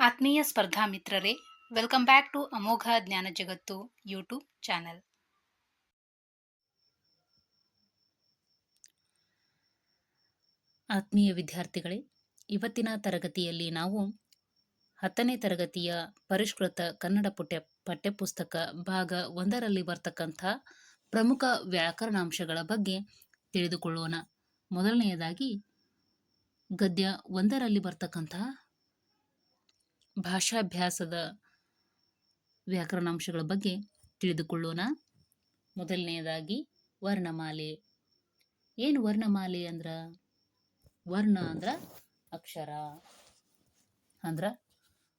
ಆತ್ಮೀಯ ಸ್ಪರ್ಧಾ ಮಿತ್ರರೇ ವೆಲ್ಕಮ್ ಬ್ಯಾಕ್ ಟು ಅಮೋಘ ಜ್ಞಾನ ಜಗತ್ತು ಯೂಟ್ಯೂಬ್ ಚಾನೆಲ್ ಆತ್ಮೀಯ ವಿದ್ಯಾರ್ಥಿಗಳೇ, ಇವತ್ತಿನ ತರಗತಿಯಲ್ಲಿ ನಾವು ಹತ್ತನೇ ತರಗತಿಯ ಪರಿಷ್ಕೃತ ಕನ್ನಡ ಪಠ್ಯ ಪಠ್ಯಪುಸ್ತಕ ಭಾಗ ಒಂದರಲ್ಲಿ ಬರ್ತಕ್ಕಂಥ ಪ್ರಮುಖ ವ್ಯಾಕರಣಾಂಶಗಳ ಬಗ್ಗೆ ತಿಳಿದುಕೊಳ್ಳೋಣ. ಮೊದಲನೆಯದಾಗಿ ಗದ್ಯ ಒಂದರಲ್ಲಿ ಬರ್ತಕ್ಕಂತಹ ಭಾಷಾಭ್ಯಾಸದ ವ್ಯಾಕರಣಾಂಶಗಳ ಬಗ್ಗೆ ತಿಳಿದುಕೊಳ್ಳೋಣ. ಮೊದಲನೆಯದಾಗಿ ವರ್ಣಮಾಲೆ. ಏನು ವರ್ಣಮಾಲೆ ಅಂದ್ರ? ವರ್ಣ ಅಂದ್ರ ಅಕ್ಷರ. ಅಂದ್ರ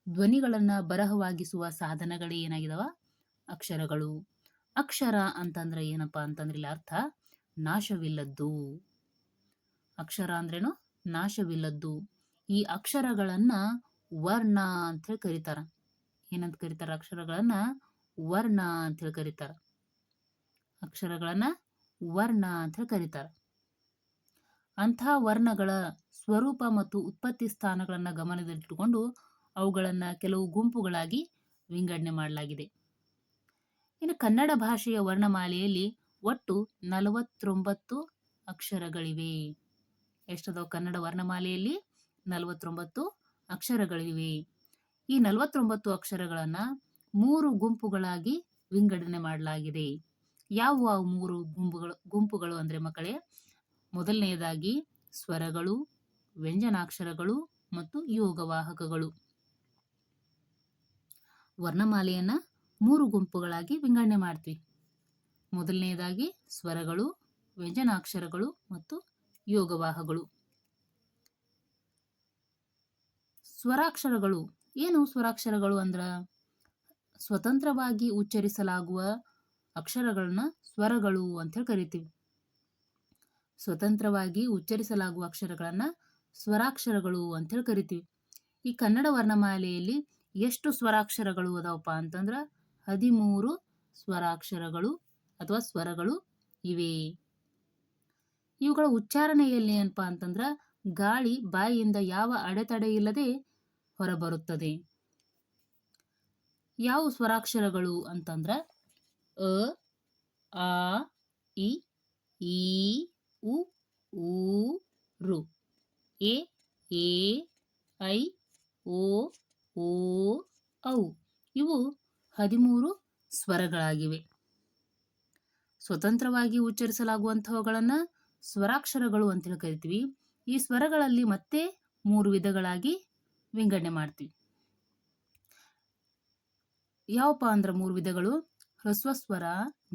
ಧ್ವನಿಗಳನ್ನ ಬರಹವಾಗಿಸುವ ಸಾಧನಗಳು ಏನಾಗಿದಾವ? ಅಕ್ಷರಗಳು. ಅಕ್ಷರ ಅಂತಂದ್ರ ಏನಪ್ಪ ಅಂತಂದ್ರೆ ಇಲ್ಲಿ ಅರ್ಥ? ನಾಶವಿಲ್ಲದ್ದು. ಅಕ್ಷರ ಅಂದ್ರೇನು? ನಾಶವಿಲ್ಲದ್ದು. ಈ ಅಕ್ಷರಗಳನ್ನ ವರ್ಣ ಅಂತ ಹೇಳಿ ಕರೀತಾರ. ಏನಂತ ಕರೀತಾರ? ಅಕ್ಷರಗಳನ್ನ ವರ್ಣ ಅಂತ ಹೇಳಿ ಕರೀತಾರ. ಅಕ್ಷರಗಳನ್ನ ವರ್ಣ ಅಂತ ಹೇಳಿ ಕರೀತಾರ. ಅಂಥ ವರ್ಣಗಳ ಸ್ವರೂಪ ಮತ್ತು ಉತ್ಪತ್ತಿ ಸ್ಥಾನಗಳನ್ನ ಗಮನದಲ್ಲಿಟ್ಟುಕೊಂಡು ಅವುಗಳನ್ನು ಕೆಲವು ಗುಂಪುಗಳಾಗಿ ವಿಂಗಡಣೆ ಮಾಡಲಾಗಿದೆ. ಇನ್ನು ಕನ್ನಡ ಭಾಷೆಯ ವರ್ಣಮಾಲೆಯಲ್ಲಿ ಒಟ್ಟು ನಲವತ್ತೊಂಬತ್ತು ಅಕ್ಷರಗಳಿವೆ. ಎಷ್ಟದಾವ ಕನ್ನಡ ವರ್ಣಮಾಲೆಯಲ್ಲಿ ನಲವತ್ತೊಂಬತ್ತು ಅಕ್ಷರಗಳಿವೆ. ಈ ನಲವತ್ತೊಂಬತ್ತು ಅಕ್ಷರಗಳನ್ನು ಮೂರು ಗುಂಪುಗಳಾಗಿ ವಿಂಗಡಣೆ ಮಾಡಲಾಗಿದೆ. ಯಾವ ಮೂರು ಗುಂಪುಗಳು ಗುಂಪುಗಳು ಅಂದ್ರೆ ಮಕ್ಕಳೇ? ಮೊದಲನೆಯದಾಗಿ ಸ್ವರಗಳು, ವ್ಯಂಜನಾಕ್ಷರಗಳು ಮತ್ತು ಯೋಗವಾಹಕಗಳು. ವರ್ಣಮಾಲೆಯನ್ನು ಮೂರು ಗುಂಪುಗಳಾಗಿ ವಿಂಗಡಣೆ ಮಾಡ್ತೀವಿ. ಮೊದಲನೆಯದಾಗಿ ಸ್ವರಗಳು, ವ್ಯಂಜನಾಕ್ಷರಗಳು ಮತ್ತು ಯೋಗವಾಹಗಳು ಸ್ವರಾಕ್ಷರಗಳು. ಏನು ಸ್ವರಾಕ್ಷರಗಳು ಅಂದ್ರ? ಸ್ವತಂತ್ರವಾಗಿ ಉಚ್ಚರಿಸಲಾಗುವ ಅಕ್ಷರಗಳನ್ನ ಸ್ವರಗಳು ಅಂತ ಹೇಳಿ ಕರಿತೀವಿ. ಸ್ವತಂತ್ರವಾಗಿ ಉಚ್ಚರಿಸಲಾಗುವ ಅಕ್ಷರಗಳನ್ನ ಸ್ವರಾಕ್ಷರಗಳು ಅಂತ ಹೇಳಿ ಕರಿತೀವಿ. ಈ ಕನ್ನಡ ವರ್ಣಮಾಲೆಯಲ್ಲಿ ಎಷ್ಟು ಸ್ವರಾಕ್ಷರಗಳು ಅದಾವಪ್ಪ ಅಂತಂದ್ರ ಹದಿಮೂರು ಸ್ವರಾಕ್ಷರಗಳು ಅಥವಾ ಸ್ವರಗಳು ಇವೆ. ಇವುಗಳ ಉಚ್ಚಾರಣೆಯಲ್ಲಿ ಏನಪ್ಪಾ ಅಂತಂದ್ರ ಗಾಳಿ ಬಾಯಿಯಿಂದ ಯಾವ ಅಡೆತಡೆ ಇಲ್ಲದೆ ಹೊರಬರುತ್ತದೆ. ಯಾವ ಸ್ವರಾಕ್ಷರಗಳು ಅಂತಂದ್ರೆ ಅ, ಆ, ಇ, ಈ, ಉ ಊ ರು. ಎ ಎ, ಐ, ಓ ಓ, ಔ. ಇವು ಹದಿಮೂರು ಸ್ವರಗಳಾಗಿವೆ. ಸ್ವತಂತ್ರವಾಗಿ ಉಚ್ಚರಿಸಲಾಗುವಂಥವುಗಳನ್ನು ಸ್ವರಾಕ್ಷರಗಳು ಅಂತ ಹೇಳಿ ಕರಿತೀವಿ. ಈ ಸ್ವರಗಳಲ್ಲಿ ಮತ್ತೆ ಮೂರು ವಿಧಗಳಾಗಿ ವಿಂಗಡಣೆ ಮಾಡ್ತೀವಿ. ಯಾವಪ್ಪ ಅಂದ್ರ ಮೂರು ವಿಧಗಳು? ಹ್ರಸ್ವ ಸ್ವರ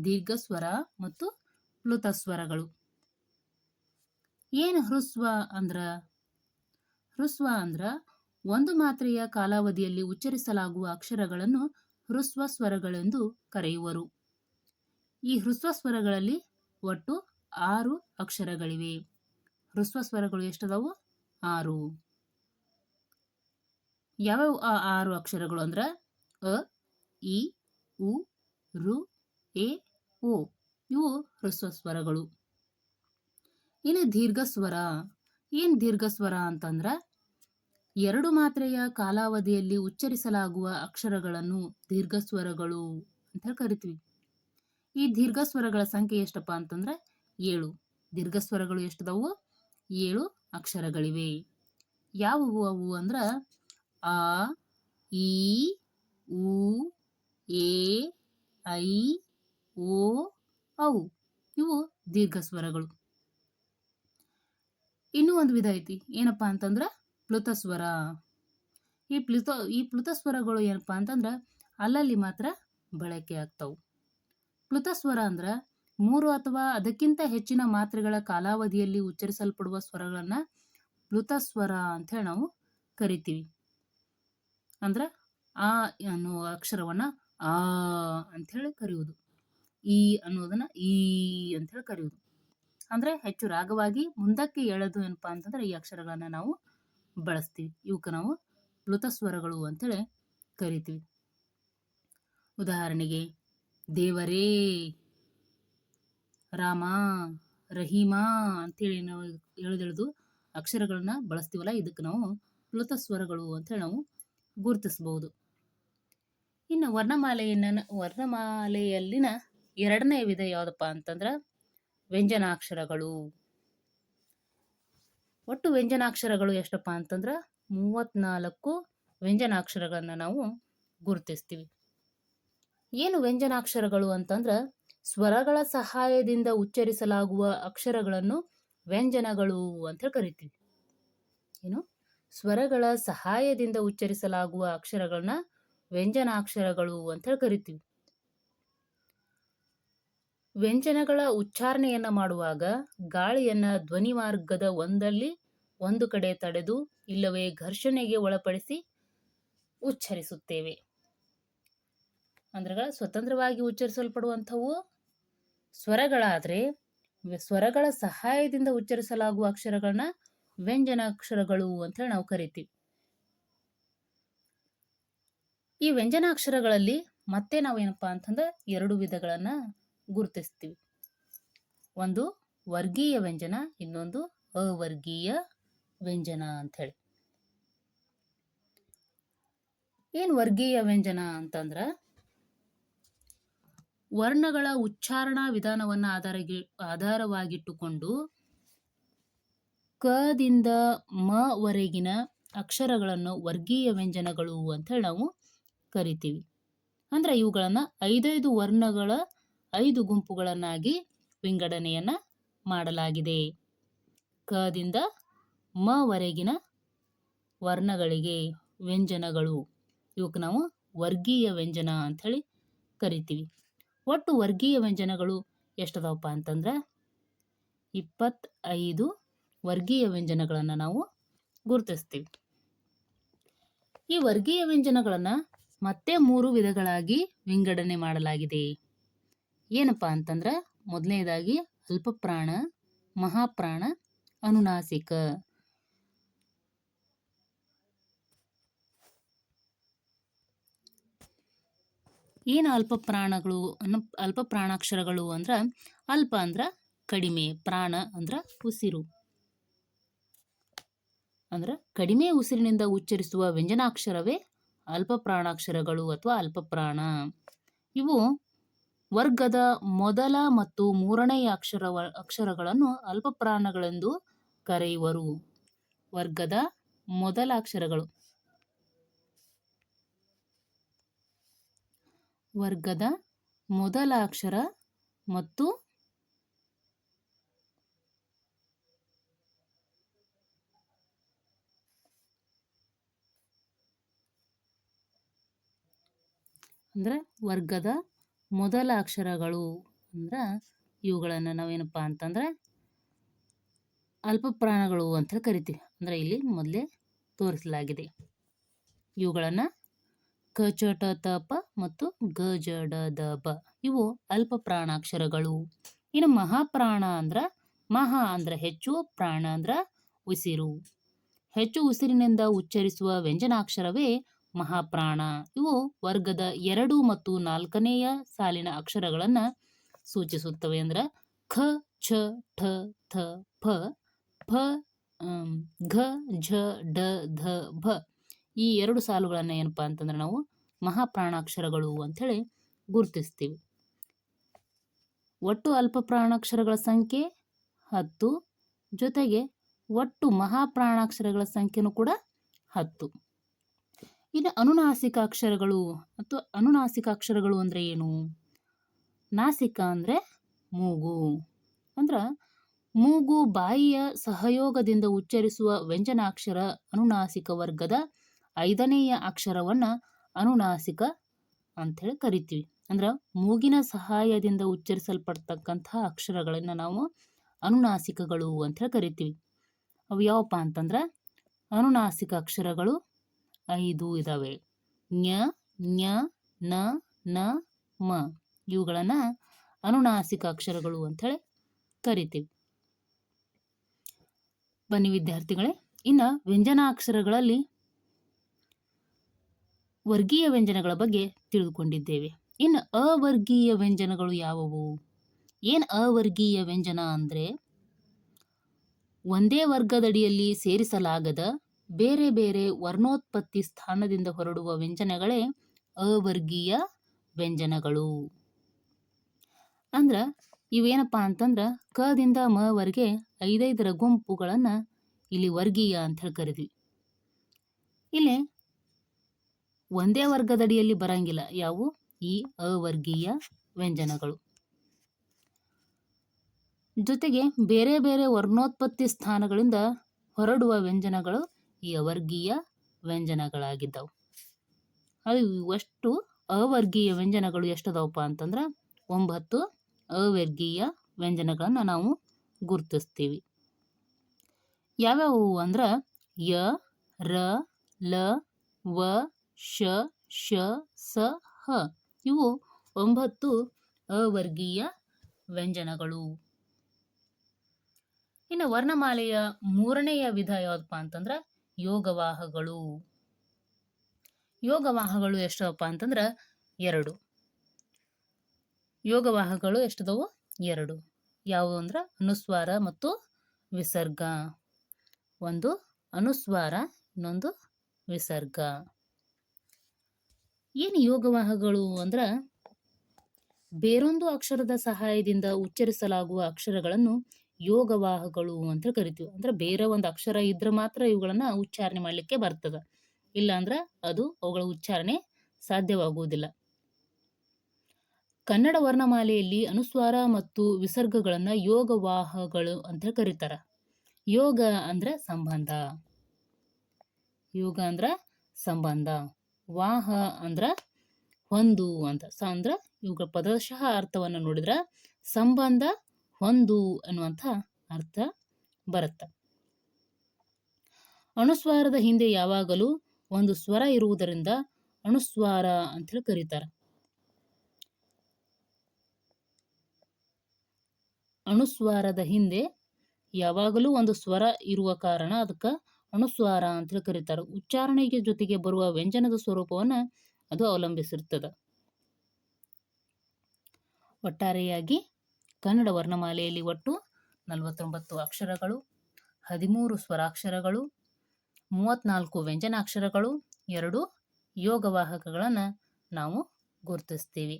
ದೀರ್ಘ ಸ್ವರ ಮತ್ತು ಪ್ಲುತ ಸ್ವರಗಳು ಏನು ಹ್ರಸ್ವ ಅಂದ್ರ? ಹ್ರಸ್ವ ಅಂದ್ರ ಒಂದು ಮಾತ್ರೆಯ ಕಾಲಾವಧಿಯಲ್ಲಿ ಉಚ್ಚರಿಸಲಾಗುವ ಅಕ್ಷರಗಳನ್ನು ಹ್ರಸ್ವ ಸ್ವರಗಳೆಂದು ಕರೆಯುವರು. ಈ ಹ್ರಸ್ವ ಸ್ವರಗಳಲ್ಲಿ ಒಟ್ಟು ಆರು ಅಕ್ಷರಗಳಿವೆ. ಹ್ರಸ್ವ ಸ್ವರಗಳು ಎಷ್ಟದವು? ಆರು. ಯಾವ್ಯಾವ ಆ ಆರು ಅಕ್ಷರಗಳು ಅಂದ್ರ ಅ, ಇ, ಉ, ರು, ಎ, ಓ. ಇವು ಹೃಸ್ವ ಸ್ವರಗಳು ಇನ್ನು ದೀರ್ಘ ಸ್ವರ ಏನ್ ದೀರ್ಘ ಸ್ವರ ಅಂತಂದ್ರ ಎರಡು ಮಾತ್ರೆಯ ಕಾಲಾವಧಿಯಲ್ಲಿ ಉಚ್ಚರಿಸಲಾಗುವ ಅಕ್ಷರಗಳನ್ನು ದೀರ್ಘ ಸ್ವರಗಳು ಅಂತ ಕರಿತೀವಿ. ಈ ದೀರ್ಘ ಸ್ವರಗಳ ಸಂಖ್ಯೆ ಎಷ್ಟಪ್ಪ ಅಂತಂದ್ರ ಏಳು. ದೀರ್ಘ ಸ್ವರಗಳು ಎಷ್ಟದವು? ಏಳು ಅಕ್ಷರಗಳಿವೆ. ಯಾವುವು ಅವು ಅಂದ್ರ ಆ ಈ ಉ, ಎ, ಐ, ಓ, ಔ. ಇವು ದೀರ್ಘ ಸ್ವರಗಳು ಇನ್ನೂ ಒಂದು ವಿಧ ಐತಿ. ಏನಪ್ಪ ಅಂತಂದ್ರ ಪ್ಲುತ ಸ್ವರ ಈ ಪ್ಲುತ ಈ ಪ್ಲುತ ಸ್ವರಗಳು ಏನಪ್ಪ ಅಂತಂದ್ರ ಅಲ್ಲಲ್ಲಿ ಮಾತ್ರ ಬಳಕೆ ಆಗ್ತಾವು. ಪ್ಲುತ ಸ್ವರ ಅಂದ್ರ ಮೂರು ಅಥವಾ ಅದಕ್ಕಿಂತ ಹೆಚ್ಚಿನ ಮಾತ್ರೆಗಳ ಕಾಲಾವಧಿಯಲ್ಲಿ ಉಚ್ಚರಿಸಲ್ಪಡುವ ಸ್ವರಗಳನ್ನ ಪ್ಲುತ ಸ್ವರ ಅಂತ ಹೇಳಿ ನಾವು ಕರಿತೀವಿ. ಅಂದ್ರ ಆ ಅನ್ನುವ ಅಕ್ಷರವನ್ನ ಆ ಅಂತ ಹೇಳಿ ಕರೆಯುವುದು. ಈ ಅನ್ನೋದನ್ನ ಈ ಅಂತ ಹೇಳಿ ಕರೆಯುವುದು. ಅಂದ್ರೆ ಹೆಚ್ಚು ರಾಗವಾಗಿ ಮುಂದಕ್ಕೆ ಎಳೆದು ಏನಪ್ಪಾ ಅಂತಂದ್ರೆ ಈ ಅಕ್ಷರಗಳನ್ನ ನಾವು ಬಳಸ್ತೀವಿ. ಇವಕ್ಕೆ ನಾವು ಪ್ಲುತ ಸ್ವರಗಳು ಅಂತೇಳಿ ಕರಿತೀವಿ. ಉದಾಹರಣೆಗೆ, ದೇವರೇ, ರಾಮ, ರಹೀಮಾ ಅಂತೇಳಿ ನಾವು ಎಳೆದೆಳೆದು ಅಕ್ಷರಗಳನ್ನ ಬಳಸ್ತೀವಲ್ಲ, ಇದಕ್ಕೆ ನಾವು ಪ್ಲುತ ಸ್ವರಗಳು ಅಂತೇಳಿ ನಾವು ಗುರುತಿಸ್ಬೋದು. ಇನ್ನು ವರ್ಣಮಾಲೆಯನ್ನ, ವರ್ಣಮಾಲೆಯಲ್ಲಿನ ಎರಡನೇ ವಿಧ ಯಾವುದಪ್ಪ ಅಂತಂದ್ರೆ ವ್ಯಂಜನಾಕ್ಷರಗಳು. ಒಟ್ಟು ವ್ಯಂಜನಾಕ್ಷರಗಳು ಎಷ್ಟಪ್ಪ ಅಂತಂದ್ರೆ ಮೂವತ್ನಾಲ್ಕು ವ್ಯಂಜನಾಕ್ಷರಗಳನ್ನ ನಾವು ಗುರುತಿಸ್ತೀವಿ. ಏನು ವ್ಯಂಜನಾಕ್ಷರಗಳು ಅಂತಂದ್ರೆ ಸ್ವರಗಳ ಸಹಾಯದಿಂದ ಉಚ್ಚರಿಸಲಾಗುವ ಅಕ್ಷರಗಳನ್ನು ವ್ಯಂಜನಗಳು ಅಂತ ಕರಿತೀವಿ. ಏನು? ಸ್ವರಗಳ ಸಹಾಯದಿಂದ ಉಚ್ಚರಿಸಲಾಗುವ ಅಕ್ಷರಗಳನ್ನ ವ್ಯಂಜನಾಕ್ಷರಗಳು ಅಂತ ಕರಿತೀವಿ. ವ್ಯಂಜನಗಳ ಉಚ್ಚಾರಣೆಯನ್ನು ಮಾಡುವಾಗ ಗಾಳಿಯನ್ನು ಧ್ವನಿ ಮಾರ್ಗದ ಒಂದಲ್ಲಿ ಒಂದು ಕಡೆ ತಡೆದು ಇಲ್ಲವೇ ಘರ್ಷಣೆಗೆ ಒಳಪಡಿಸಿ ಉಚ್ಚರಿಸುತ್ತೇವೆ. ಅಂದ್ರೆ ಸ್ವತಂತ್ರವಾಗಿ ಉಚ್ಚರಿಸಲ್ಪಡುವಂಥವು ಸ್ವರಗಳಾದರೆ ಸ್ವರಗಳ ಸಹಾಯದಿಂದ ಉಚ್ಚರಿಸಲಾಗುವ ಅಕ್ಷರಗಳನ್ನ ವ್ಯಂಜನಾಕ್ಷರಗಳು ಅಂತೇಳಿ ನಾವು ಕರಿತೀವಿ. ಈ ವ್ಯಂಜನಾಕ್ಷರಗಳಲ್ಲಿ ಮತ್ತೆ ನಾವು ಏನಪ್ಪಾ ಅಂತಂದ್ರೆ ಎರಡು ವಿಧಗಳನ್ನ ಗುರುತಿಸ್ತೀವಿ. ಒಂದು ವರ್ಗೀಯ ವ್ಯಂಜನ, ಇನ್ನೊಂದು ಅವರ್ಗೀಯ ವ್ಯಂಜನ ಅಂತ ಹೇಳಿ. ಏನ್ ವರ್ಗೀಯ ವ್ಯಂಜನ ಅಂತಂದ್ರ ವರ್ಣಗಳ ಉಚ್ಚಾರಣಾ ವಿಧಾನವನ್ನ ಆಧಾರಗಿ, ಆಧಾರವಾಗಿಟ್ಟುಕೊಂಡು ಕದಿಂದ ಮ ವರೆಗಿನ ಅಕ್ಷರಗಳನ್ನು ವರ್ಗೀಯ ವ್ಯಂಜನಗಳು ಅಂತ ಹೇಳಿ ನಾವು ಕರಿತೀವಿ. ಅಂದ್ರೆ ಇವುಗಳನ್ನು ಐದೈದು ವರ್ಣಗಳ ಐದು ಗುಂಪುಗಳನ್ನಾಗಿ ವಿಂಗಡಣೆಯನ್ನ ಮಾಡಲಾಗಿದೆ. ಕದಿಂದ ಮ ವರೆಗಿನ ವರ್ಣಗಳಿಗೆ ವ್ಯಂಜನಗಳು. ಇವಕ್ಕೆ ನಾವು ವರ್ಗೀಯ ವ್ಯಂಜನ ಅಂಥೇಳಿ ಕರಿತೀವಿ. ಒಟ್ಟು ವರ್ಗೀಯ ವ್ಯಂಜನಗಳು ಎಷ್ಟದವಪ್ಪ ಅಂತಂದ್ರೆ ಇಪ್ಪತ್ತೈದು ವರ್ಗೀಯ ವ್ಯಂಜನಗಳನ್ನು ನಾವು ಗುರುತಿಸ್ತೀವಿ. ಈ ವರ್ಗೀಯ ವ್ಯಂಜನಗಳನ್ನು ಮತ್ತೆ ಮೂರು ವಿಧಗಳಾಗಿ ವಿಂಗಡಣೆ ಮಾಡಲಾಗಿದೆ. ಏನಪ್ಪ ಅಂತಂದ್ರೆ ಮೊದಲನೇದಾಗಿ ಅಲ್ಪಪ್ರಾಣ, ಮಹಾಪ್ರಾಣ, ಅನುನಾಸಿಕ. ಏನು ಅಲ್ಪ ಪ್ರಾಣಗಳು ಅನ್ನ ಅಲ್ಪ ಪ್ರಾಣಾಕ್ಷರಗಳು ಅಂದ್ರ ಅಲ್ಪ ಅಂದ್ರೆ ಕಡಿಮೆ, ಪ್ರಾಣ ಅಂದ್ರೆ ಉಸಿರು. ಅಂದ್ರ ಕಡಿಮೆ ಉಸಿರಿನಿಂದ ಉಚ್ಚರಿಸುವ ವ್ಯಂಜನಾಕ್ಷರವೇ ಅಲ್ಪಪ್ರಾಣಾಕ್ಷರಗಳು ಅಥವಾ ಅಲ್ಪಪ್ರಾಣ ಇವು ವರ್ಗದ ಮೊದಲ ಮತ್ತು ಮೂರನೆಯ ಅಕ್ಷರ ಅಕ್ಷರಗಳನ್ನು ಅಲ್ಪಪ್ರಾಣಗಳೆಂದು ಕರೆಯುವರು. ವರ್ಗದ ಮೊದಲ ಅಕ್ಷರಗಳು. ವರ್ಗದ ಮೊದಲ ಅಕ್ಷರ ಮತ್ತು ಅಂದ್ರೆ ವರ್ಗದ ಮೊದಲ ಅಕ್ಷರಗಳು ಅಂದ್ರೆ ಇವುಗಳನ್ನು ನಾವೇನಪ್ಪ ಅಂತಂದರೆ ಅಲ್ಪಪ್ರಾಣಗಳು ಅಂತ ಕರಿತೀವಿ. ಅಂದ್ರೆ ಇಲ್ಲಿ ಮೊದಲೇ ತೋರಿಸಲಾಗಿದೆ. ಇವುಗಳನ್ನು ಕ, ಚ, ಟ ಮತ್ತು ಗ, ಜ ದ, ಬ ಇವು ಅಲ್ಪ ಪ್ರಾಣಾಕ್ಷರಗಳು ಇನ್ನು ಮಹಾಪ್ರಾಣ ಅಂದ್ರೆ ಮಹಾ ಅಂದ್ರೆ ಹೆಚ್ಚು, ಪ್ರಾಣ ಅಂದ್ರೆ ಉಸಿರು. ಹೆಚ್ಚು ಉಸಿರಿನಿಂದ ಉಚ್ಚರಿಸುವ ವ್ಯಂಜನಾಕ್ಷರವೇ ಮಹಾಪ್ರಾಣ. ಇವು ವರ್ಗದ ಎರಡು ಮತ್ತು ನಾಲ್ಕನೆಯ ಸಾಲಿನ ಅಕ್ಷರಗಳನ್ನ ಸೂಚಿಸುತ್ತವೆ ಅಂದ್ರ ಖ, ಛ, ಠ, ಥ ಫ ಫ ಘ, ಝ ಡ ಧ, ಭ. ಈ ಎರಡು ಸಾಲುಗಳನ್ನು ಏನಪ್ಪಾ ಅಂತಂದ್ರೆ ನಾವು ಮಹಾಪ್ರಾಣಾಕ್ಷರಗಳು ಅಂಥೇಳಿ ಗುರುತಿಸ್ತೀವಿ. ಒಟ್ಟು ಅಲ್ಪ ಪ್ರಾಣಾಕ್ಷರಗಳ ಸಂಖ್ಯೆ ಹತ್ತು, ಜೊತೆಗೆ ಒಟ್ಟು ಮಹಾಪ್ರಾಣಾಕ್ಷರಗಳ ಸಂಖ್ಯೆನೂ ಕೂಡ ಹತ್ತು. ಇನ್ನು ಅನುನಾಸಿಕ ಅಕ್ಷರಗಳು ಅಥವಾ ಅನುನಾಸಿಕ ಅಕ್ಷರಗಳು ಅಂದರೆ ಏನು? ನಾಸಿಕ ಅಂದರೆ ಮೂಗು. ಅಂದ್ರೆ ಮೂಗು ಬಾಯಿಯ ಸಹಯೋಗದಿಂದ ಉಚ್ಚರಿಸುವ ವ್ಯಂಜನಾಕ್ಷರ ಅನುನಾಸಿಕ ವರ್ಗದ ಐದನೆಯ ಅಕ್ಷರವನ್ನು ಅನುನಾಸಿಕ ಅಂಥೇಳಿ ಕರಿತೀವಿ. ಅಂದ್ರೆ ಮೂಗಿನ ಸಹಾಯದಿಂದ ಉಚ್ಚರಿಸಲ್ಪಡ್ತಕ್ಕಂಥ ಅಕ್ಷರಗಳನ್ನು ನಾವು ಅನುನಾಸಿಕಗಳು ಅಂಥೇಳಿ ಕರಿತೀವಿ. ಅವು ಯಾವಪ್ಪ ಅಂತಂದ್ರೆ ಅನುನಾಸಿಕ ಅಕ್ಷರಗಳು ಐದು ಇದಾವೆ. ಞ ಞ ನ ನ, ಮ. ಇವುಗಳನ್ನು ಅನುನಾಸಿಕ ಅಕ್ಷರಗಳು ಅಂಥೇಳಿ ಕರಿತೀವಿ. ಬನ್ನಿ ವಿದ್ಯಾರ್ಥಿಗಳೇ, ಇನ್ನು ವ್ಯಂಜನಾಕ್ಷರಗಳಲ್ಲಿ ವರ್ಗೀಯ ವ್ಯಂಜನಗಳ ಬಗ್ಗೆ ತಿಳಿದುಕೊಂಡಿದ್ದೇವೆ. ಇನ್ನು ಅವರ್ಗೀಯ ವ್ಯಂಜನಗಳು ಯಾವುವು? ಏನು ಅವರ್ಗೀಯ ವ್ಯಂಜನ ಅಂದರೆ? ಒಂದೇ ವರ್ಗದಡಿಯಲ್ಲಿ ಸೇರಿಸಲಾಗದ ಬೇರೆ ಬೇರೆ ವರ್ಣೋತ್ಪತ್ತಿ ಸ್ಥಾನದಿಂದ ಹೊರಡುವ ವ್ಯಂಜನಗಳೇ ಅವರ್ಗೀಯ ವ್ಯಂಜನಗಳು. ಅಂದ್ರ ಇವೇನಪ್ಪ ಅಂತಂದ್ರ ಕದಿಂದ ಮವರೆಗೆ ಐದೈದರ ಗುಂಪುಗಳನ್ನ ಇಲ್ಲಿ ವರ್ಗೀಯ ಅಂತ ಹೇಳಿ ಕರಿದ್ವಿ. ಇಲ್ಲಿ ಒಂದೇ ವರ್ಗದಡಿಯಲ್ಲಿ ಬರಂಗಿಲ್ಲ, ಯಾವು? ಈ ಅವರ್ಗೀಯ ವ್ಯಂಜನಗಳು. ಜೊತೆಗೆ ಬೇರೆ ಬೇರೆ ವರ್ಣೋತ್ಪತ್ತಿ ಸ್ಥಾನಗಳಿಂದ ಹೊರಡುವ ವ್ಯಂಜನಗಳು ಈ ಅವರ್ಗೀಯ ವ್ಯಂಜನಗಳಾಗಿದ್ದವು. ಅದು ಇವಷ್ಟು ಅವರ್ಗೀಯ ವ್ಯಂಜನಗಳು ಎಷ್ಟದವಪ್ಪ ಅಂತಂದ್ರೆ ಒಂಬತ್ತು ಅವರ್ಗೀಯ ವ್ಯಂಜನಗಳನ್ನು ನಾವು ಗುರುತಿಸ್ತೀವಿ. ಯಾವ್ಯಾವು ಅಂದ್ರೆ ಯ, ರ, ಲ, ವ, ಶ ಶ, ಸ, ಹ ಇವು ಒಂಬತ್ತು ಅವರ್ಗೀಯ ವ್ಯಂಜನಗಳು. ಇನ್ನು ವರ್ಣಮಾಲೆಯ ಮೂರನೆಯ ವಿಧ ಯಾವುದಪ್ಪ ಅಂತಂದ್ರೆ ಯೋಗವಾಹಗಳು. ಯೋಗವಾಹಗಳು ಎಷ್ಟಪ್ಪ ಅಂತಂದ್ರೆ ಎರಡು. ಯೋಗವಾಹಗಳು ಎಷ್ಟದವು? ಎರಡು. ಯಾವುವು ಅಂದ್ರೆ? ಅನುಸ್ವಾರ ಮತ್ತು ವಿಸರ್ಗ. ಒಂದು ಅನುಸ್ವಾರ, ಇನ್ನೊಂದು ವಿಸರ್ಗ. ಏನು ಯೋಗವಾಹಗಳು ಅಂದ್ರ? ಬೇರೊಂದು ಅಕ್ಷರದ ಸಹಾಯದಿಂದ ಉಚ್ಚರಿಸಲಾಗುವ ಅಕ್ಷರಗಳನ್ನು ಯೋಗವಾಹಗಳು ಅಂತ ಕರಿತೀವಿ. ಅಂದ್ರೆ ಬೇರೆ ಒಂದು ಅಕ್ಷರ ಇದ್ರೆ ಮಾತ್ರ ಇವುಗಳನ್ನ ಉಚ್ಚಾರಣೆ ಮಾಡಲಿಕ್ಕೆ ಬರ್ತದ. ಇಲ್ಲಾಂದ್ರೆ ಅದು ಅವುಗಳ ಉಚ್ಚಾರಣೆ ಸಾಧ್ಯವಾಗುವುದಿಲ್ಲ. ಕನ್ನಡ ವರ್ಣಮಾಲೆಯಲ್ಲಿ ಅನುಸ್ವಾರ ಮತ್ತು ವಿಸರ್ಗಗಳನ್ನ ಯೋಗವಾಹಗಳು ಅಂತ ಕರೀತಾರ. ಯೋಗ ಅಂದ್ರೆ ಸಂಬಂಧ. ಯೋಗ ಅಂದ್ರ ಸಂಬಂಧ. ವಾಹ ಅಂದ್ರ ಹೊಂದು ಅಂತ. ಸ ಅಂದ್ರ ಇವುಗಳ ಪದಶಃ ಅರ್ಥವನ್ನು ನೋಡಿದ್ರ ಸಂಬಂಧ ಹೊಂದು ಅನ್ನುವಂಥ ಅರ್ಥ ಬರುತ್ತೆ. ಅನುಸ್ವಾರದ ಹಿಂದೆ ಯಾವಾಗಲೂ ಒಂದು ಸ್ವರ ಇರುವುದರಿಂದ ಅನುಸ್ವಾರ ಅಂತೇಳಿ ಕರೀತಾರ. ಅನುಸ್ವಾರದ ಹಿಂದೆ ಯಾವಾಗಲೂ ಒಂದು ಸ್ವರ ಇರುವ ಕಾರಣ ಅದಕ್ಕೆ ಅನುಸ್ವಾರ ಅಂತೇಳಿ ಕರೀತಾರೆ. ಉಚ್ಚಾರಣೆಗೆ ಜೊತೆಗೆ ಬರುವ ವ್ಯಂಜನದ ಸ್ವರೂಪವನ್ನ ಅದು ಅವಲಂಬಿಸಿರ್ತದೆ. ಒಟ್ಟಾರೆಯಾಗಿ ಕನ್ನಡ ವರ್ಣಮಾಲೆಯಲ್ಲಿ ಒಟ್ಟು ನಲವತ್ತೊಂಬತ್ತು ಅಕ್ಷರಗಳು, ಹದಿಮೂರು ಸ್ವರಾಕ್ಷರಗಳು, ಮೂವತ್ನಾಲ್ಕು ವ್ಯಂಜನಾಕ್ಷರಗಳು, ಎರಡು ಯೋಗವಾಹಕಗಳನ್ನು ನಾವು ಗುರುತಿಸ್ತೀವಿ.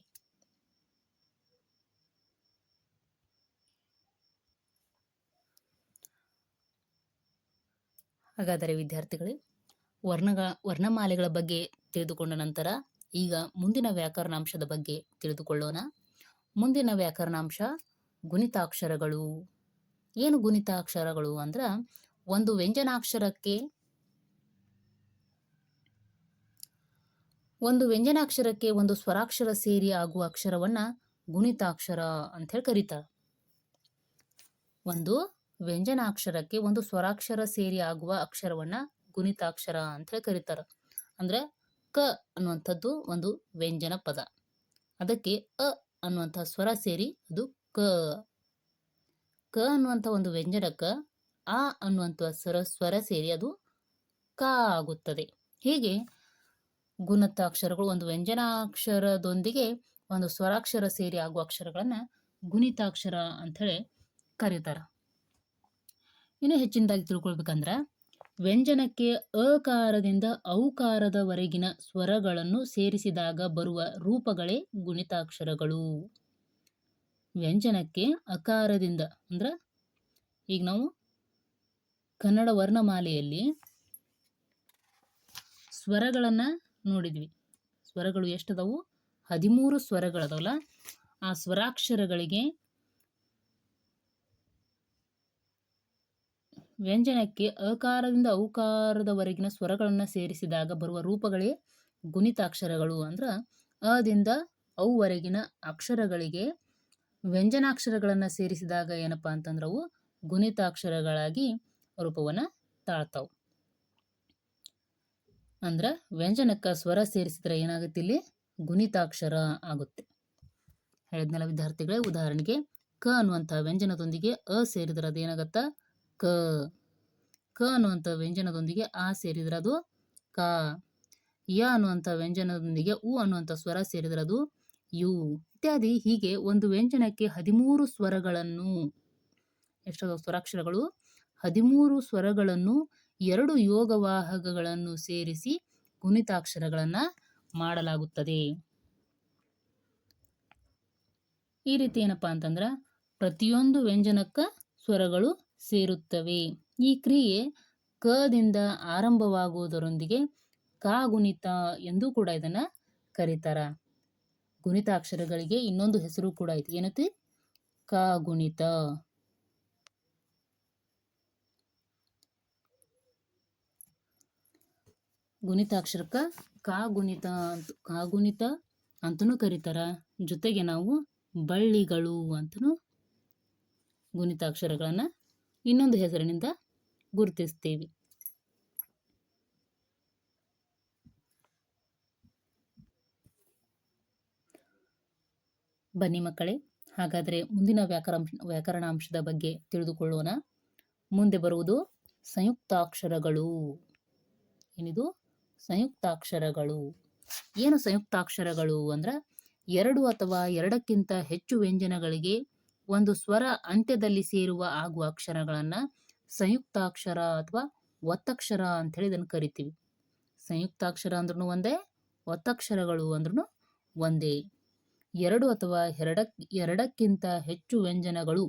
ಹಾಗಾದರೆ ವಿದ್ಯಾರ್ಥಿಗಳೇ ವರ್ಣಗಳ ವರ್ಣಮಾಲೆಗಳ ಬಗ್ಗೆ ತಿಳಿದುಕೊಂಡ ನಂತರ ಈಗ ಮುಂದಿನ ವ್ಯಾಕರಣಾಂಶದ ಬಗ್ಗೆ ತಿಳಿದುಕೊಳ್ಳೋಣ. ಮುಂದಿನ ವ್ಯಾಕರಣಾಂಶ ಗುಣಿತಾಕ್ಷರಗಳು. ಏನು ಗುಣಿತಾಕ್ಷರಗಳು ಅಂದ್ರೆ ಒಂದು ವ್ಯಂಜನಾಕ್ಷರಕ್ಕೆ ಒಂದು ವ್ಯಂಜನಾಕ್ಷರಕ್ಕೆ ಒಂದು ಸ್ವರಾಕ್ಷರ ಸೇರಿ ಆಗುವ ಅಕ್ಷರವನ್ನ ಗುಣಿತಾಕ್ಷರ ಅಂತ ಹೇಳಿ ಕರೀತಾರೆ ಒಂದು ವ್ಯಂಜನಾಕ್ಷರಕ್ಕೆ ಒಂದು ಸ್ವರಾಕ್ಷರ ಸೇರಿ ಆಗುವ ಅಕ್ಷರವನ್ನ ಗುಣಿತಾಕ್ಷರ ಅಂತ ಹೇಳಿ ಕರೀತಾರೆ. ಅಂದ್ರೆ ಕ ಅನ್ನುವಂಥದ್ದು ಒಂದು ವ್ಯಂಜನ ಪದ. ಅದಕ್ಕೆ ಅ ಅನ್ನುವಂಥ ಸ್ವರ ಸೇರಿ ಅದು ಕ. ಕ ಅನ್ನುವಂಥ ಒಂದು ವ್ಯಂಜನಕ ಆ ಅನ್ನುವಂಥ ಸ್ವರ ಸ್ವರ ಸೇರಿ ಅದು ಕ ಆಗುತ್ತದೆ. ಹೀಗೆ ಗುಣತಾಕ್ಷರಗಳು ಒಂದು ವ್ಯಂಜನಾಕ್ಷರದೊಂದಿಗೆ ಒಂದು ಸ್ವರಾಕ್ಷರ ಸೇರಿ ಆಗುವ ಅಕ್ಷರಗಳನ್ನು ಗುಣಿತಾಕ್ಷರ ಅಂಥೇಳಿ ಕರೀತಾರೆ. ಇನ್ನು ಹೆಚ್ಚಿನದಾಗಿ ತಿಳ್ಕೊಳ್ಬೇಕಂದ್ರ ವ್ಯಂಜನಕ್ಕೆ ಅಕಾರದಿಂದ ಔಕಾರದವರೆಗಿನ ಸ್ವರಗಳನ್ನು ಸೇರಿಸಿದಾಗ ಬರುವ ರೂಪಗಳೇ ಗುಣಿತಾಕ್ಷರಗಳು. ವ್ಯಂಜನಕ್ಕೆ ಅಕಾರದಿಂದ ಅಂದ್ರೆ ಈಗ ನಾವು ಕನ್ನಡ ವರ್ಣಮಾಲೆಯಲ್ಲಿ ಸ್ವರಗಳನ್ನು ನೋಡಿದ್ವಿ. ಸ್ವರಗಳು ಎಷ್ಟದವು? ಹದಿಮೂರು ಸ್ವರಗಳದವಲ್ಲ? ಆ ಸ್ವರಾಕ್ಷರಗಳಿಗೆ ವ್ಯಂಜನಕ್ಕೆ ಅಕಾರದಿಂದ ಔಕಾರದವರೆಗಿನ ಸ್ವರಗಳನ್ನು ಸೇರಿಸಿದಾಗ ಬರುವ ರೂಪಗಳೇ ಗುಣಿತಾಕ್ಷರಗಳು ಅಂದ್ರೆ ಅದಿಂದ ಅವುವರೆಗಿನ ಅಕ್ಷರಗಳಿಗೆ ವ್ಯಂಜನಾಕ್ಷರಗಳನ್ನು ಸೇರಿಸಿದಾಗ ಏನಪ್ಪಾ ಅಂತಂದ್ರೆ ಅವು ಗುಣಿತಾಕ್ಷರಗಳಾಗಿ ರೂಪವನ್ನು ತಾಳ್ತಾವು. ಅಂದ್ರೆ ವ್ಯಂಜನಕ್ಕೆ ಸ್ವರ ಸೇರಿಸಿದ್ರೆ ಏನಾಗುತ್ತೆ ಇಲ್ಲಿ? ಗುಣಿತಾಕ್ಷರ ಆಗುತ್ತೆ. ಹೇಳಿದ್ನಲ್ಲ ವಿದ್ಯಾರ್ಥಿಗಳೇ, ಉದಾಹರಣೆಗೆ ಕ ಅನ್ನುವಂಥ ವ್ಯಂಜನದೊಂದಿಗೆ ಅ ಸೇರಿದ್ರೆ ಅದೇನಾಗತ್ತ? ಕ. ಕ ಅನ್ನುವಂಥ ವ್ಯಂಜನದೊಂದಿಗೆ ಆ ಸೇರಿದ್ರೆ ಅದು ಕ. ಯ ಅನ್ನುವಂಥ ವ್ಯಂಜನದೊಂದಿಗೆ ಉ ಅನ್ನುವಂಥ ಸ್ವರ ಸೇರಿದ್ರೆ ಅದು ಯು. ಇತ್ಯಾದಿ ಹೀಗೆ ಒಂದು ವ್ಯಂಜನಕ್ಕೆ ಹದಿಮೂರು ಸ್ವರಗಳನ್ನು, ಎಷ್ಟೋ ಸ್ವರಾಕ್ಷರಗಳು, ಹದಿಮೂರು ಸ್ವರಗಳನ್ನು, ಎರಡು ಯೋಗವಾಹಕಗಳನ್ನು ಸೇರಿಸಿ ಗುಣಿತಾಕ್ಷರಗಳನ್ನು ಮಾಡಲಾಗುತ್ತದೆ. ಈ ರೀತಿ ಏನಪ್ಪಾ ಅಂತಂದ್ರೆ ಪ್ರತಿಯೊಂದು ವ್ಯಂಜನಕ್ಕ ಸ್ವರಗಳು ಸೇರುತ್ತವೆ. ಈ ಕ್ರಿಯೆ ಕದಿಂದ ಆರಂಭವಾಗುವುದರೊಂದಿಗೆ ಕಾಗುಣಿತ ಎಂದು ಕೂಡ ಇದನ್ನ ಕರೀತಾರ. ಗುಣಿತಾಕ್ಷರಗಳಿಗೆ ಇನ್ನೊಂದು ಹೆಸರು ಕೂಡ ಐತಿ. ಏನತಿ? ಕಾಗುಣಿತ. ಗುಣಿತಾಕ್ಷರಕ್ಕ ಕಾಗುಣಿತ ಅಂತ, ಕಾಗುಣಿತ ಅಂತನೂ ಕರೀತಾರ. ಜೊತೆಗೆ ನಾವು ಬಳ್ಳಿಗಳು ಅಂತನೂ ಗುಣಿತಾಕ್ಷರಗಳನ್ನ ಇನ್ನೊಂದು ಹೆಸರಿನಿಂದ ಗುರುತಿಸ್ತೀವಿ ಬನ್ನಿ ಮಕ್ಕಳೇ, ಹಾಗಾದರೆ ಮುಂದಿನ ವ್ಯಾಕರಣ ವ್ಯಾಕರಣಾಂಶದ ಬಗ್ಗೆ ತಿಳಿದುಕೊಳ್ಳೋಣ. ಮುಂದೆ ಬರುವುದು ಸಂಯುಕ್ತಾಕ್ಷರಗಳು. ಏನಿದು? ಸಂಯುಕ್ತಾಕ್ಷರಗಳು. ಏನು ಸಂಯುಕ್ತಾಕ್ಷರಗಳು ಅಂದ್ರೆ ಎರಡು ಅಥವಾ ಎರಡಕ್ಕಿಂತ ಹೆಚ್ಚು ವ್ಯಂಜನಗಳಿಗೆ ಒಂದು ಸ್ವರ ಅಂತ್ಯದಲ್ಲಿ ಸೇರುವ ಆಗುವ ಅಕ್ಷರಗಳನ್ನು ಸಂಯುಕ್ತಾಕ್ಷರ ಅಥವಾ ಒತ್ತಕ್ಷರ ಅಂತೇಳಿ ಇದನ್ನು ಕರಿತೀವಿ. ಸಂಯುಕ್ತಾಕ್ಷರ ಅಂದ್ರೂ ಒಂದೇ, ಒತ್ತಕ್ಷರಗಳು ಅಂದ್ರೂ ಒಂದೇ. ಎರಡು ಅಥವಾ ಎರಡಕ್, ಎರಡಕ್ಕಿಂತ ಹೆಚ್ಚು ವ್ಯಂಜನಗಳು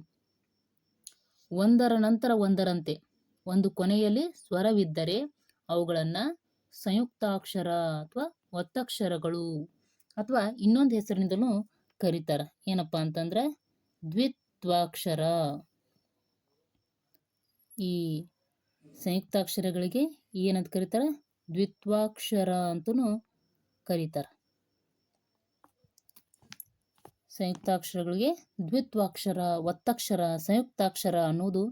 ಒಂದರ ನಂತರ ಒಂದರಂತೆ. ಒಂದು ಕೊನೆಯಲ್ಲಿ ಸ್ವರವಿದ್ದರೆ ಅವುಗಳನ್ನು ಸಂಯುಕ್ತಾಕ್ಷರ ಅಥವಾ ಒತ್ತಕ್ಷರಗಳು ಅಥವಾ ಇನ್ನೊಂದು ಹೆಸರಿನಿಂದಲೂ ಕರೀತಾರೆ. ಏನಪ್ಪ ಅಂತಂದ್ರೆ ದ್ವಿತ್ವಾಕ್ಷರ. ಈ ಸಂಯುಕ್ತಾಕ್ಷರಗಳಿಗೆ ಏನಂತ ಕರೀತಾರೆ? ದ್ವಿತ್ವಾಕ್ಷರ ಅಂತಲೂ ಕರೀತಾರೆ. ಸಂಯುಕ್ತಾಕ್ಷರಗಳಿಗೆ ದ್ವಿತ್ವಾಕ್ಷರ ಒತ್ತಕ್ಷರ ಸಂಯುಕ್ತಾಕ್ಷರ ಅನ್ನೋದು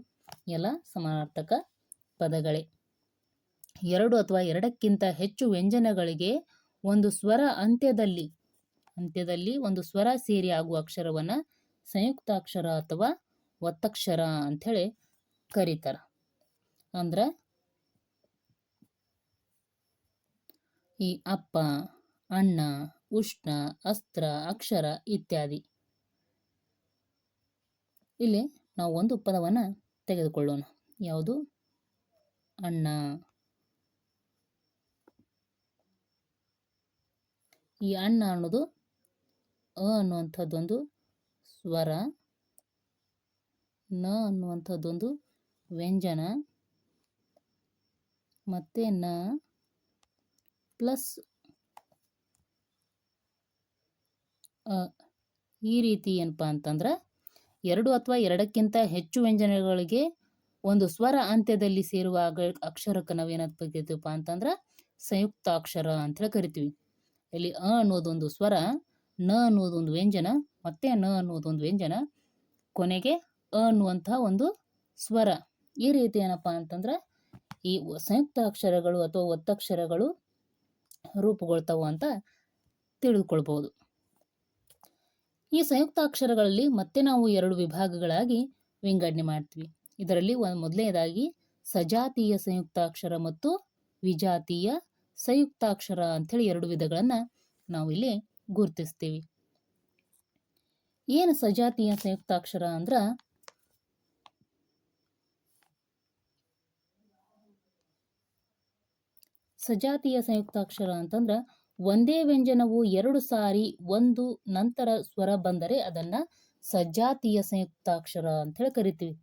ಎಲ್ಲ ಸಮಾನಾರ್ಥಕ ಪದಗಳೇ. ಎರಡು ಅಥವಾ ಎರಡಕ್ಕಿಂತ ಹೆಚ್ಚು ವ್ಯಂಜನಗಳಿಗೆ ಒಂದು ಸ್ವರ ಅಂತ್ಯದಲ್ಲಿ ಅಂತ್ಯದಲ್ಲಿ ಒಂದು ಸ್ವರ ಸೇರಿ ಆಗುವ ಅಕ್ಷರವನ್ನು ಸಂಯುಕ್ತಾಕ್ಷರ ಅಥವಾ ಒತ್ತಕ್ಷರ ಅಂಥೇಳಿ ಕರೀತಾರ. ಅಂದ್ರೆ ಈ ಅಪ್ಪ, ಅಣ್ಣ, ಉಷ್ಣ, ಅಸ್ತ್ರ, ಅಕ್ಷರ ಇತ್ಯಾದಿ. ಇಲ್ಲಿ ನಾವು ಒಂದು ಪದವನ್ನು ತೆಗೆದುಕೊಳ್ಳೋಣ. ಯಾವುದು? ಅಣ್ಣ. ಈ ಅಣ್ಣ ಅನ್ನೋದು ಅ ಅನ್ನುವಂಥದ್ದೊಂದು ಸ್ವರ ನ ಅನ್ನುವಂಥದ್ದೊಂದು ವ್ಯಂಜನ. ಮತ್ತೆ ನ ಪ್ಲಸ್ ಈ ರೀತಿ ಏನಪ್ಪ ಅಂತಂದ್ರೆ ಎರಡು ಅಥವಾ ಎರಡಕ್ಕಿಂತ ಹೆಚ್ಚು ವ್ಯಂಜನಗಳಿಗೆ ಒಂದು ಸ್ವರ ಅಂತ್ಯದಲ್ಲಿ ಸೇರುವ ಅಕ್ಷರಕ್ಕೆ ನಾವೇನಪ್ಪ ಕರಿತೀವಪ್ಪ ಅಂತಂದ್ರೆ ಸಂಯುಕ್ತಾಕ್ಷರ ಅಂತೇಳಿ ಕರಿತೀವಿ. ಇಲ್ಲಿ ಅ ಅನ್ನೋದೊಂದು ಸ್ವರ ನ ಅನ್ನೋದೊಂದು ವ್ಯಂಜನ, ಮತ್ತೆ ನ ಅನ್ನೋದೊಂದು ವ್ಯಂಜನ, ಕೊನೆಗೆ ಅ ಅನ್ನುವಂಥ ಒಂದು ಸ್ವರ. ಈ ರೀತಿ ಏನಪ್ಪ ಅಂತಂದ್ರೆ, ಈ ಸಂಯುಕ್ತ ಅಕ್ಷರಗಳು ಅಥವಾ ಒತ್ತಕ್ಷರಗಳು ರೂಪುಗೊಳ್ತಾವ ಅಂತ ತಿಳಿದುಕೊಳ್ಬೋದು ಈ ಸಂಯುಕ್ತಾಕ್ಷರಗಳಲ್ಲಿ ಮತ್ತೆ ನಾವು ಎರಡು ವಿಭಾಗಗಳಾಗಿ ವಿಂಗಡಣೆ ಮಾಡ್ತೀವಿ. ಇದರಲ್ಲಿ ಒಂದು ಮೊದಲನೇದಾಗಿ ಸಜಾತೀಯ ಸಂಯುಕ್ತಾಕ್ಷರ ಮತ್ತು ವಿಜಾತೀಯ ಸಂಯುಕ್ತಾಕ್ಷರ ಅಂಥೇಳಿ ಎರಡು ವಿಧಗಳನ್ನು ನಾವು ಇಲ್ಲಿ ಗುರುತಿಸ್ತೀವಿ. ಏನು ಸಜಾತೀಯ ಸಂಯುಕ್ತಾಕ್ಷರ ಅಂದ್ರೆ? ಸಜಾತೀಯ ಸಂಯುಕ್ತಾಕ್ಷರ ಅಂತಂದ್ರೆ ಒಂದೇ ವ್ಯಂಜನವು ಎರಡು ಸಾರಿ ಒಂದು ನಂತರ ಸ್ವರ ಬಂದರೆ ಅದನ್ನ ಸಜಾತೀಯ ಸಂಯುಕ್ತಾಕ್ಷರ ಅಂತೇಳಿ ಕರಿತೀವಿ.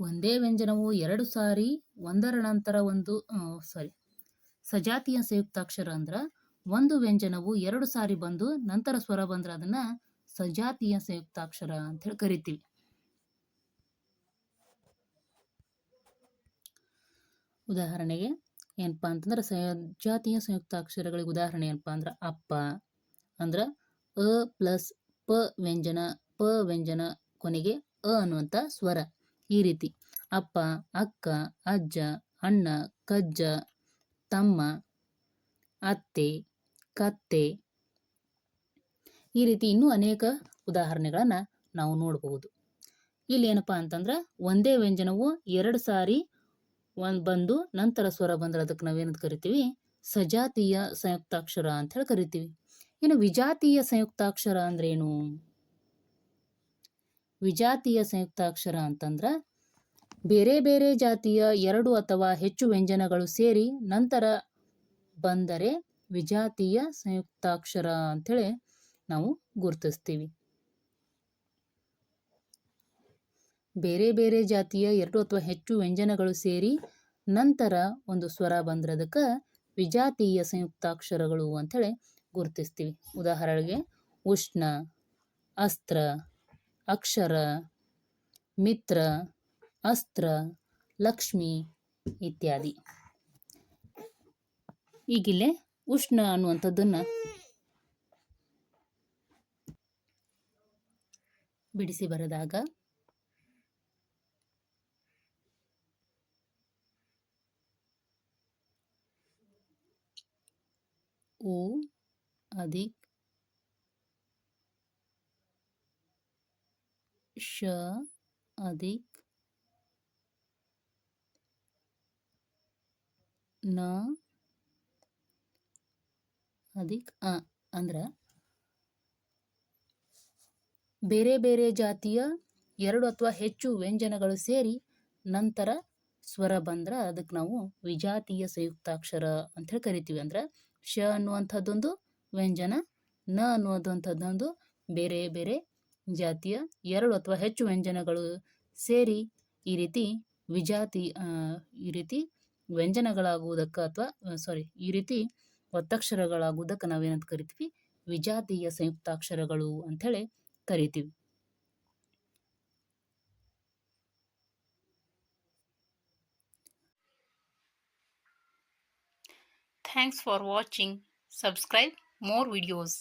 ಒಂದೇ ವ್ಯಂಜನವು ಎರಡು ಸಾರಿ ಒಂದರ ನಂತರ ಒಂದು ಸಾರಿ ಸಜಾತೀಯ ಸಂಯುಕ್ತಾಕ್ಷರ ಅಂದ್ರ ಒಂದು ವ್ಯಂಜನವು ಎರಡು ಸಾರಿ ಬಂದು ನಂತರ ಸ್ವರ ಬಂದ್ರೆ ಅದನ್ನ ಸಜಾತಿಯ ಸಂಯುಕ್ತಾಕ್ಷರ ಅಂತ ಹೇಳಿ ಕರಿತೀವಿ. ಉದಾಹರಣೆಗೆ ಏನಪ್ಪ ಅಂತಂದ್ರೆ ಸಜಾತಿಯ ಸಂಯುಕ್ತಾಕ್ಷರಗಳಿಗೆ ಉದಾಹರಣೆ ಏನಪ್ಪಾ ಅಂದ್ರೆ ಅಪ್ಪ ಅಂದ್ರೆ ಅ ಪ್ಲಸ್ ಪ ವ್ಯಂಜನ ಪ ವ್ಯಂಜನ ಕೊನೆಗೆ ಅ ಅನ್ನುವಂಥ ಸ್ವರ ಈ ರೀತಿ. ಅಪ್ಪ, ಅಕ್ಕ, ಅಜ್ಜ, ಅಣ್ಣ, ಕಜ್ಜ ತಮ್ಮ, ಅತ್ತೆ, ಕತ್ತೆ ಈ ರೀತಿ ಇನ್ನೂ ಅನೇಕ ಉದಾಹರಣೆಗಳನ್ನು ನಾವು ನೋಡಬಹುದು. ಇಲ್ಲಿ ಏನಪ್ಪ ಅಂತಂದ್ರೆ ಒಂದೇ ವ್ಯಂಜನವು ಎರಡು ಸಾರಿ ಒಂದು ಬಂದು ನಂತರ ಸ್ವರ ಬಂದ್ರೆ ಅದಕ್ಕೆ ನಾವೇನಂತ ಕರಿತೀವಿ? ಸಜಾತೀಯ ಸಂಯುಕ್ತಾಕ್ಷರ ಅಂತ ಹೇಳಿ ಕರಿತೀವಿ. ಇನ್ನು ವಿಜಾತೀಯ ಸಂಯುಕ್ತಾಕ್ಷರ ಅಂದ್ರೇನು? ವಿಜಾತೀಯ ಸಂಯುಕ್ತಾಕ್ಷರ ಅಂತಂದ್ರೆ ಬೇರೆ ಬೇರೆ ಜಾತಿಯ ಎರಡು ಅಥವಾ ಹೆಚ್ಚು ವ್ಯಂಜನಗಳು ಸೇರಿ ನಂತರ ಬಂದರೆ ವಿಜಾತೀಯ ಸಂಯುಕ್ತಾಕ್ಷರ ಅಂಥೇಳಿ ನಾವು ಗುರುತಿಸ್ತೀವಿ. ಬೇರೆ ಬೇರೆ ಜಾತಿಯ ಎರಡು ಅಥವಾ ಹೆಚ್ಚು ವ್ಯಂಜನಗಳು ಸೇರಿ ನಂತರ ಒಂದು ಸ್ವರ ಬಂದ್ರೆ ಅದಕ್ಕೆ ವಿಜಾತೀಯ ಸಂಯುಕ್ತಾಕ್ಷರಗಳು ಅಂಥೇಳಿ ಗುರುತಿಸ್ತೀವಿ. ಉದಾಹರಣೆಗೆ ಉಷ್ಣ, ಅಸ್ತ್ರ, ಅಕ್ಷರ, ಮಿತ್ರ ಅಸ್ತ್ರ ಲಕ್ಷ್ಮಿ ಇತ್ಯಾದಿ. ಈಗಿಲ್ಲೇ ಉಷ್ಣ ಅನ್ನುವಂಥದ್ದನ್ನು ಬಿಡಿಸಿ ಬರೆದಾಗ ಉ ಅಧಿಕ್ ಶ ಅಧಿಕ್ ನ ಅಧಿಕ್ ಅ ಅಂದ್ರೆ ಬೇರೆ ಬೇರೆ ಜಾತಿಯ ಎರಡು ಅಥವಾ ಹೆಚ್ಚು ವ್ಯಂಜನಗಳು ಸೇರಿ ನಂತರ ಸ್ವರ ಬಂದ್ರೆ ಅದಕ್ಕೆ ನಾವು ವಿಜಾತೀಯ ಸಂಯುಕ್ತಾಕ್ಷರ ಅಂತ ಹೇಳಿ ಕರಿತೀವಿ. ಅಂದ್ರೆ ಶ ಅನ್ನುವಂಥದ್ದೊಂದು ವ್ಯಂಜನ, ನ ಅನ್ನುವಂಥದ್ದೊಂದು ಬೇರೆ ಬೇರೆ ಜಾತಿಯ ಎರಡು ಅಥವಾ ಹೆಚ್ಚು ವ್ಯಂಜನಗಳು ಸೇರಿ ಈ ರೀತಿ ವಿಜಾತಿ ಈ ರೀತಿ ವ್ಯಂಜನಗಳಾಗುವುದಕ್ಕೆ ಅಥವಾ ಸಾರಿ ಈ ರೀತಿ ಒತ್ತಕ್ಷರಗಳಾಗುವುದಕ್ಕೆ ನಾವೇನಂತ ಕರಿತೀವಿ ವಿಜಾತೀಯ ಸಂಯುಕ್ತಾಕ್ಷರಗಳು ಅಂಥೇಳಿ ಕರಿತೀವಿ Thanks for watching. Subscribe more videos.